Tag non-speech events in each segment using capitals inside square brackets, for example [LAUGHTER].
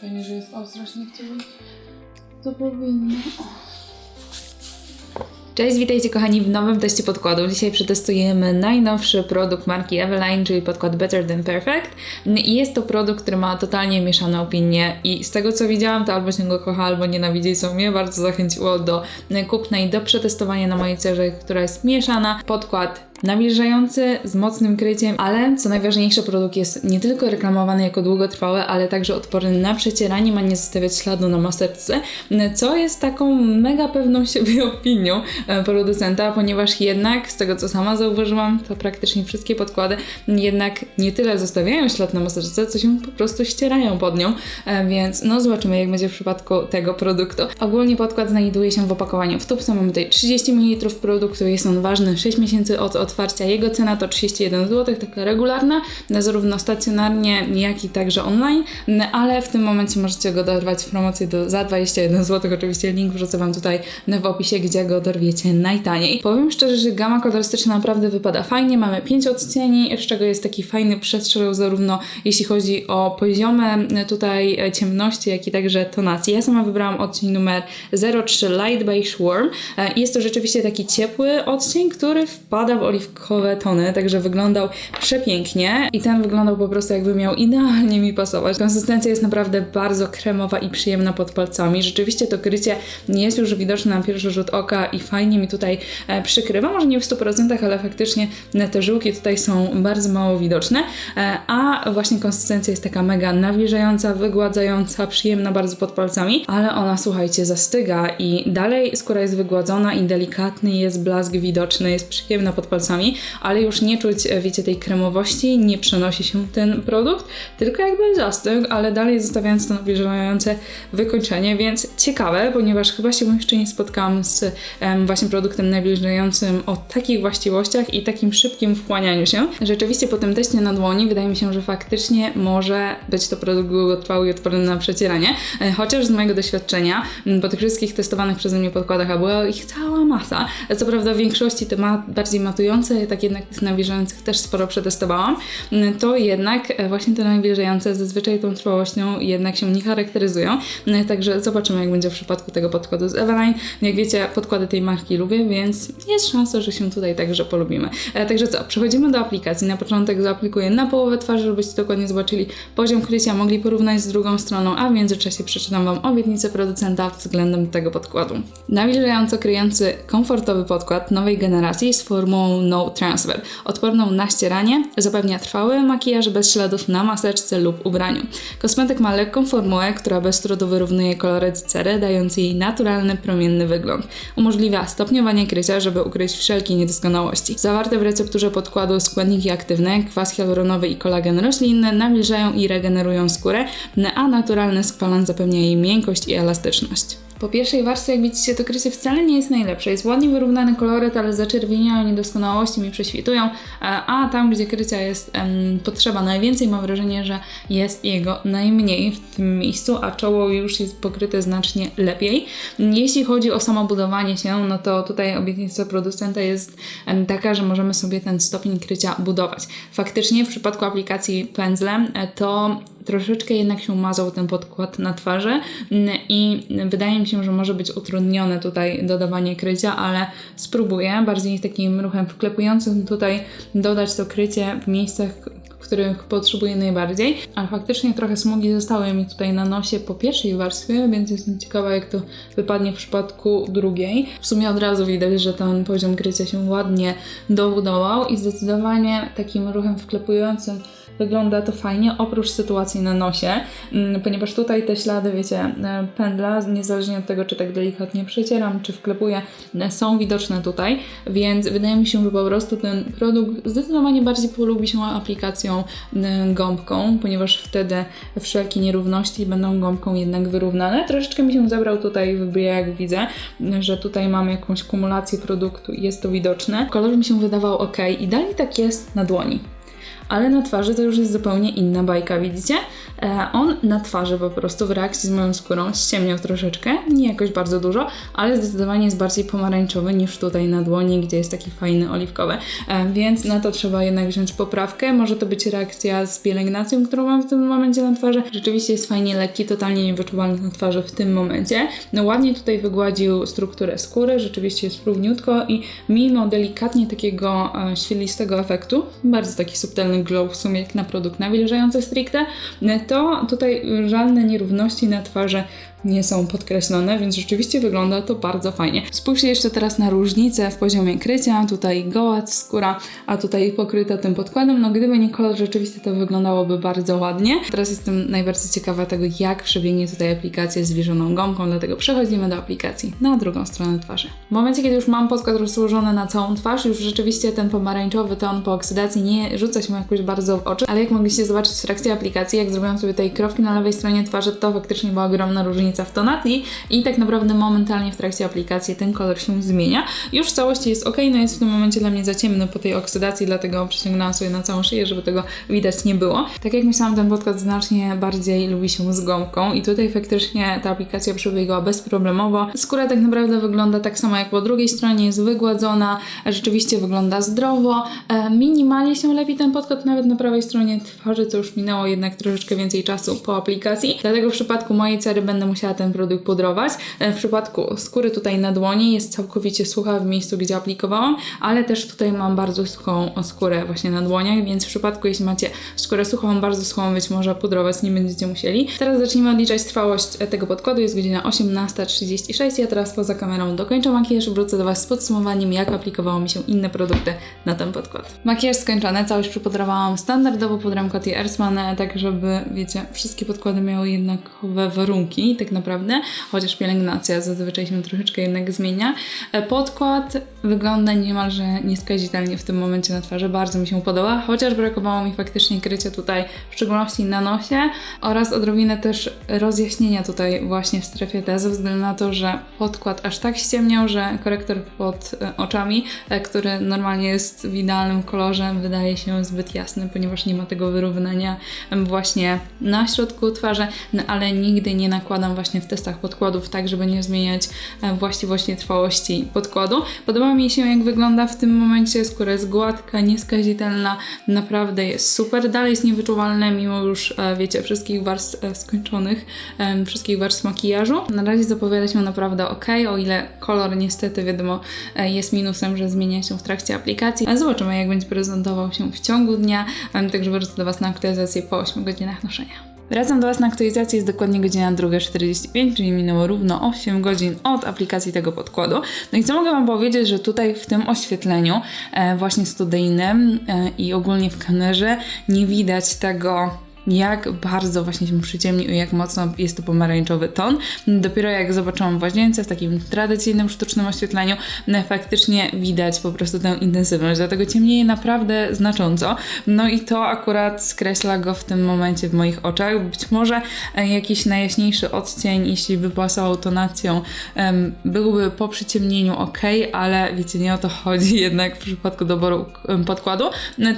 Fajnie, że jest ostrość niektórych. To powinno. Cześć, witajcie kochani w nowym teście podkładu. Dzisiaj przetestujemy najnowszy produkt marki Eveline, czyli podkład Better Than Perfect. I jest to produkt, który ma totalnie mieszane opinie i z tego co widziałam, to albo się go kocha, albo nienawidzi, co mnie bardzo zachęciło do kupna i do przetestowania na mojej cerze, która jest mieszana. Podkład nawilżający, z mocnym kryciem, ale co najważniejsze, produkt jest nie tylko reklamowany jako długotrwały, ale także odporny na przecieranie, ma nie zostawiać śladu na maseczce, co jest taką mega pewną [LAUGHS] siebie opinią e, producenta, ponieważ jednak, z tego co sama zauważyłam, to praktycznie wszystkie podkłady jednak nie tyle zostawiają ślad na maseczce, co się po prostu ścierają pod nią, e, więc no zobaczymy jak będzie w przypadku tego produktu. Ogólnie podkład znajduje się w opakowaniu w tubce, mamy tutaj 30 ml produktu, jest on ważny 6 miesięcy od otwarcia, jego cena to 31 zł, taka regularna, zarówno stacjonarnie, jak i także online, ale w tym momencie możecie go dorwać w promocji do, za 21 zł, oczywiście link wrzucę Wam tutaj w opisie, gdzie go dorwiecie najtaniej. Powiem szczerze, że gama kolorystyczna naprawdę wypada fajnie, mamy 5 odcieni, z czego jest taki fajny przestrzał zarówno jeśli chodzi o poziomy tutaj e, ciemności, jak i także tonacji. Ja sama wybrałam odcień numer 03 Light Beige Warm. E, Jest to rzeczywiście taki ciepły odcień, który wpada w tony, także wyglądał przepięknie i ten wyglądał po prostu jakby miał idealnie mi pasować. Konsystencja jest naprawdę bardzo kremowa i przyjemna pod palcami. Rzeczywiście to krycie nie jest już widoczne na pierwszy rzut oka i fajnie mi tutaj e, przykrywa, może nie w 100%, ale faktycznie te żyłki tutaj są bardzo mało widoczne, e, a właśnie konsystencja jest taka mega nawilżająca, wygładzająca, przyjemna bardzo pod palcami, ale ona słuchajcie zastyga i dalej skóra jest wygładzona i delikatny jest blask widoczny, jest przyjemna pod palcami, ale już nie czuć, e, wiecie, tej kremowości, nie przenosi się ten produkt, tylko jakby zastygł, ale dalej zostawiając to nawilżające wykończenie, więc ciekawe, ponieważ chyba się jeszcze nie spotkałam z właśnie produktem nawilżającym o takich właściwościach i takim szybkim wchłanianiu się. Rzeczywiście po tym teście na dłoni wydaje mi się, że faktycznie może być to produkt długotrwały i odporny na przecieranie, e, chociaż z mojego doświadczenia po tych wszystkich testowanych przeze mnie podkładach, a była ich cała masa, co prawda w większości te ma bardziej matujące, tak jednak tych nawilżających też sporo przetestowałam, m, to jednak e, właśnie te nawilżające zazwyczaj tą trwałością jednak się nie charakteryzują, M, także zobaczymy jak będzie w przypadku tego podkładu z Eveline. Jak wiecie, podkłady tej marki lubię, więc jest szansa, że się tutaj także polubimy. E, Także co, przechodzimy do aplikacji. Na początek zaaplikuję na połowę twarzy, żebyście dokładnie zobaczyli poziom krycia, mogli porównać z drugą stroną, a w międzyczasie przeczytam Wam obietnicę producenta względem tego podkładu. Nawilżająco kryjący, komfortowy podkład nowej generacji z formułą No Transfer, odporną na ścieranie, zapewnia trwały makijaż bez śladów na maseczce lub ubraniu. Kosmetyk ma lekką formułę, która bez trudu wyrównuje koloryt cery, dając jej naturalny, promienny wygląd. Umożliwia stopniowanie krycia, żeby ukryć wszelkie niedoskonałości. Zawarte w recepturze podkładu składniki aktywne, kwas hialuronowy i kolagen roślinny nawilżają i regenerują skórę, a naturalny skwalan zapewnia jej miękkość i elastyczność. Po pierwszej warstwie, jak widzicie, to krycie wcale nie jest najlepsze. Jest ładnie wyrównany koloryt, ale zaczerwieniałe niedoskonałości mi prześwitują, a tam, gdzie krycia jest em, potrzeba najwięcej, mam wrażenie, że jest jego najmniej w tym miejscu, a czoło już jest pokryte znacznie lepiej. Jeśli chodzi o samo budowanie się, no to tutaj obietnica producenta jest em, taka, że możemy sobie ten stopień krycia budować. Faktycznie w przypadku aplikacji pędzlem e, to troszeczkę jednak się umazał ten podkład na twarzy mm, i wydaje mi się, że może być utrudnione tutaj dodawanie krycia, ale spróbuję bardziej takim ruchem wklepującym tutaj dodać to krycie w miejscach, których potrzebuję najbardziej, ale faktycznie trochę smugi zostały mi tutaj na nosie po pierwszej warstwie, więc jestem ciekawa jak to wypadnie w przypadku drugiej. W sumie od razu widać, że ten poziom krycia się ładnie dobudował i zdecydowanie takim ruchem wklepującym wygląda to fajnie, oprócz sytuacji na nosie, mm, ponieważ tutaj te ślady, wiecie, e, pędla, niezależnie od tego, czy tak delikatnie przecieram, czy wklepuję, e, są widoczne tutaj, więc wydaje mi się, że po prostu ten produkt zdecydowanie bardziej polubi się aplikacją e, gąbką, ponieważ wtedy wszelkie nierówności będą gąbką jednak wyrównane. Troszeczkę mi się zebrał tutaj w jak widzę, że tutaj mamy jakąś kumulację produktu i jest to widoczne. Kolor mi się wydawał ok i dalej tak jest na dłoni ale na twarzy to już jest zupełnie inna bajka, widzicie? E, on na twarzy po prostu w reakcji z moją skórą ściemniał troszeczkę, nie jakoś bardzo dużo, ale zdecydowanie jest bardziej pomarańczowy niż tutaj na dłoni, gdzie jest taki fajny oliwkowy. E, więc na to trzeba jednak wziąć poprawkę. Może to być reakcja z pielęgnacją, którą mam w tym momencie na twarzy. Rzeczywiście jest fajnie lekki, totalnie niewyczuwalny na twarzy w tym momencie. No ładnie tutaj wygładził strukturę skóry, rzeczywiście jest równiutko i mimo delikatnie takiego e, świetlistego efektu, bardzo taki subtelny glow w sumie jak na produkt nawilżający stricte, to tutaj żadne nierówności na twarzy nie są podkreślone, więc rzeczywiście wygląda to bardzo fajnie. Spójrzcie jeszcze teraz na różnicę w poziomie krycia. Tutaj goła skóra, a tutaj pokryta tym podkładem. No gdyby nie kolor, rzeczywiście to wyglądałoby bardzo ładnie. Teraz jestem najbardziej ciekawa tego, jak przebiegnie tutaj aplikacja z zbliżoną gąbką, dlatego przechodzimy do aplikacji na drugą stronę twarzy. W momencie, kiedy już mam podkład rozłożony na całą twarz, już rzeczywiście ten pomarańczowy ton po oksydacji nie rzuca się jakoś bardzo w oczy, ale jak mogliście zobaczyć w trakcie aplikacji, jak zrobiłam sobie tej kropki na lewej stronie twarzy, to faktycznie była ogromna różnica w tonacji i tak naprawdę momentalnie w trakcie aplikacji ten kolor się zmienia. Już w całości jest ok, no jest w tym momencie dla mnie za ciemny po tej oksydacji, dlatego przyciągnęłam sobie na całą szyję, żeby tego widać nie było. Tak jak myślałam, ten podkład znacznie bardziej lubi się z gąbką i tutaj faktycznie ta aplikacja przebiegła bezproblemowo. Skóra tak naprawdę wygląda tak samo jak po drugiej stronie, jest wygładzona, rzeczywiście wygląda zdrowo. E, Minimalnie się lepi ten podkład nawet na prawej stronie twarzy, co już minęło jednak troszeczkę więcej czasu po aplikacji. Dlatego w przypadku mojej cery będę musiała ten produkt pudrować. E, W przypadku skóry tutaj na dłoni jest całkowicie sucha w miejscu, gdzie aplikowałam, ale też tutaj mam bardzo suchą skórę właśnie na dłoniach, więc w przypadku jeśli macie skórę suchą, bardzo suchą, być może pudrować nie będziecie musieli. Teraz zacznijmy odliczać trwałość e, tego podkładu. Jest godzina 18.36. Ja teraz poza kamerą dokończę makijaż wrócę do Was z podsumowaniem, jak aplikowało mi się inne produkty na ten podkład. Makijaż skończony, całość przypudrowałam standardowo pudrem Coty Earthman, e, tak żeby, wiecie, wszystkie podkłady miały jednakowe warunki, tak naprawdę, chociaż pielęgnacja zazwyczaj się troszeczkę jednak zmienia. E, Podkład wygląda niemalże nieskazitelnie w tym momencie na twarzy, bardzo mi się podoba, chociaż brakowało mi faktycznie krycia tutaj, w szczególności na nosie oraz odrobinę też rozjaśnienia tutaj właśnie w strefie T, ze względu na to, że podkład aż tak ściemniał, że korektor pod e, oczami, e, który normalnie jest w idealnym kolorze, wydaje się zbyt jasny, ponieważ nie ma tego wyrównania właśnie na środku twarzy, no ale nigdy nie nakładam właśnie w testach podkładów tak, żeby nie zmieniać e, właściwości trwałości podkładu. Podoba mi się jak wygląda w tym momencie, skóra jest gładka, nieskazitelna, naprawdę jest super, dalej jest niewyczuwalne mimo już, e, wiecie, wszystkich warstw e, skończonych, wszystkich warstw makijażu. Na razie zapowiada się naprawdę ok, o ile kolor niestety wiadomo jest minusem, że zmienia się w trakcie aplikacji. Ale zobaczymy jak będzie prezentował się w ciągu dnia, także wrócę do Was na aktualizację po 8 godzinach noszenia. Wracam do Was na aktualizację, jest dokładnie godzina 2.45, czyli minęło równo 8 godzin od aplikacji tego podkładu. No i co mogę Wam powiedzieć, że tutaj w tym oświetleniu e, właśnie studyjnym e, i ogólnie w kamerze nie widać tego jak bardzo właśnie się przyciemnił i jak mocno jest to pomarańczowy ton. Dopiero jak zobaczyłam w łazience w takim tradycyjnym sztucznym oświetleniu, no faktycznie widać po prostu tę intensywność, dlatego ciemnieje naprawdę znacząco. No i to akurat skreśla go w tym momencie w moich oczach. Być może e, jakiś najjaśniejszy odcień, jeśli by pasował tonacją, byłby po przyciemnieniu ok, ale wiecie, nie o to chodzi [LAUGHS] jednak w przypadku doboru podkładu.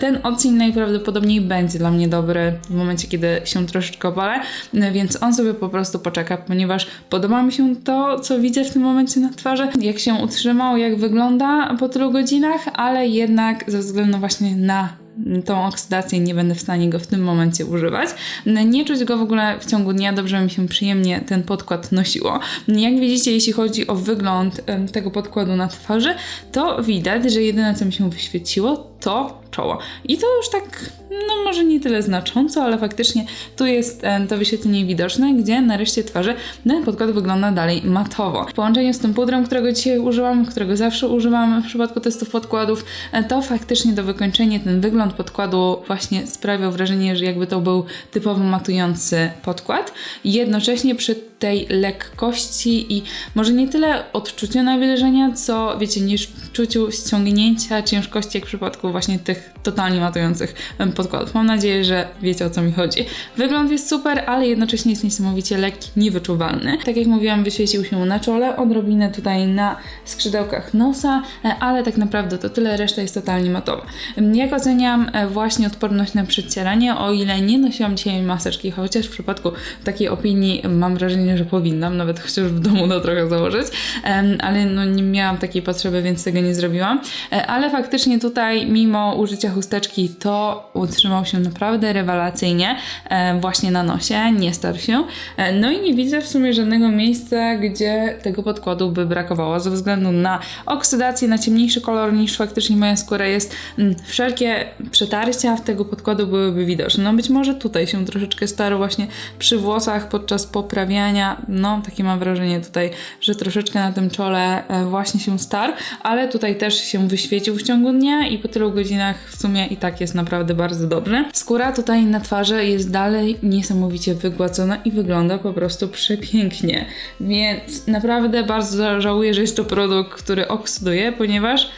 Ten odcień najprawdopodobniej będzie dla mnie dobry w momencie, kiedy się troszeczkę opalę, no, więc on sobie po prostu poczeka, ponieważ podoba mi się to, co widzę w tym momencie na twarzy, jak się utrzymał, jak wygląda po tylu godzinach, ale jednak ze względu właśnie na tą oksydację nie będę w stanie go w tym momencie używać. Nie czuć go w ogóle w ciągu dnia, dobrze mi się przyjemnie ten podkład nosiło. Jak widzicie, jeśli chodzi o wygląd tego podkładu na twarzy, to widać, że jedyne co mi się wyświeciło to czoło. I to już tak, no może nie tyle znacząco, ale faktycznie tu jest em, to wyświetlenie widoczne, gdzie na reszcie twarzy ten podkład wygląda dalej matowo. W połączeniu z tym pudrem, którego dzisiaj użyłam, którego zawsze używam w przypadku testów podkładów, e, to faktycznie do wykończenia ten wygląd podkładu właśnie sprawiał wrażenie, że jakby to był typowo matujący podkład. Jednocześnie przy tej lekkości i może nie tyle odczuciu nawilżenia, co wiecie, niż czuciu ściągnięcia ciężkości, jak w przypadku właśnie tych totalnie matujących podkładów. Mam nadzieję, że wiecie o co mi chodzi. Wygląd jest super, ale jednocześnie jest niesamowicie lekki, niewyczuwalny. Tak jak mówiłam, wyświecił się na czole, odrobinę tutaj na skrzydełkach nosa, e, ale tak naprawdę to tyle, reszta jest totalnie matowa. Jak oceniam e, właśnie odporność na przecieranie, o ile nie nosiłam dzisiaj maseczki, chociaż w przypadku takiej opinii mam wrażenie, że powinnam, nawet chociaż w domu to trochę założyć, ale no nie miałam takiej potrzeby, więc tego nie zrobiłam. E, Ale faktycznie tutaj, mimo użycia chusteczki, to utrzymał się naprawdę rewelacyjnie e, właśnie na nosie, nie starł się. E, No i nie widzę w sumie żadnego miejsca, gdzie tego podkładu by brakowało, ze względu na oksydację, na ciemniejszy kolor niż faktycznie moja skóra jest. Mm, Wszelkie przetarcia w tego podkładu byłyby widoczne. No być może tutaj się troszeczkę starł właśnie przy włosach podczas poprawiania. No takie mam wrażenie tutaj, że troszeczkę na tym czole e, właśnie się starł, ale tutaj też się wyświecił w ciągu dnia i po tylu godzinach w sumie i tak jest naprawdę bardzo dobrze. Skóra tutaj na twarzy jest dalej niesamowicie wygładzona i wygląda po prostu przepięknie. Więc naprawdę bardzo żałuję, że jest to produkt, który oksyduje, ponieważ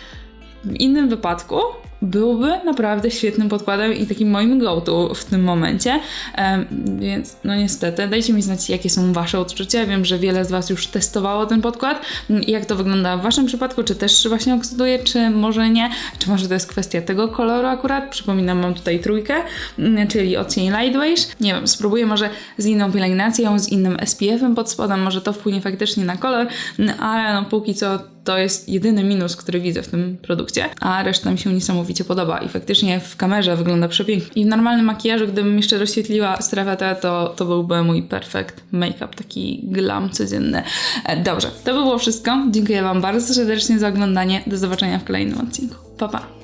w innym wypadku byłby naprawdę świetnym podkładem i takim moim go-to w tym momencie. Em, więc no niestety, dajcie mi znać, jakie są Wasze odczucia. Wiem, że wiele z Was już testowało ten podkład. Jak to wygląda w Waszym przypadku? Czy też właśnie oksyduje, czy może nie? Czy może to jest kwestia tego koloru akurat? Przypominam, mam tutaj trójkę, mm, czyli odcień Lightweight. Nie wiem, spróbuję może z inną pielęgnacją, z innym SPF-em pod spodem, może to wpłynie faktycznie na kolor, mm, ale no póki co to jest jedyny minus, który widzę w tym produkcie, a reszta mi się niesamowicie podoba i faktycznie w kamerze wygląda przepięknie. I w normalnym makijażu, gdybym jeszcze rozświetliła strefę T, to, to byłby mój perfect make-up, taki glam codzienny. E, Dobrze, to by było wszystko. Dziękuję Wam bardzo serdecznie za oglądanie. Do zobaczenia w kolejnym odcinku. Pa, pa!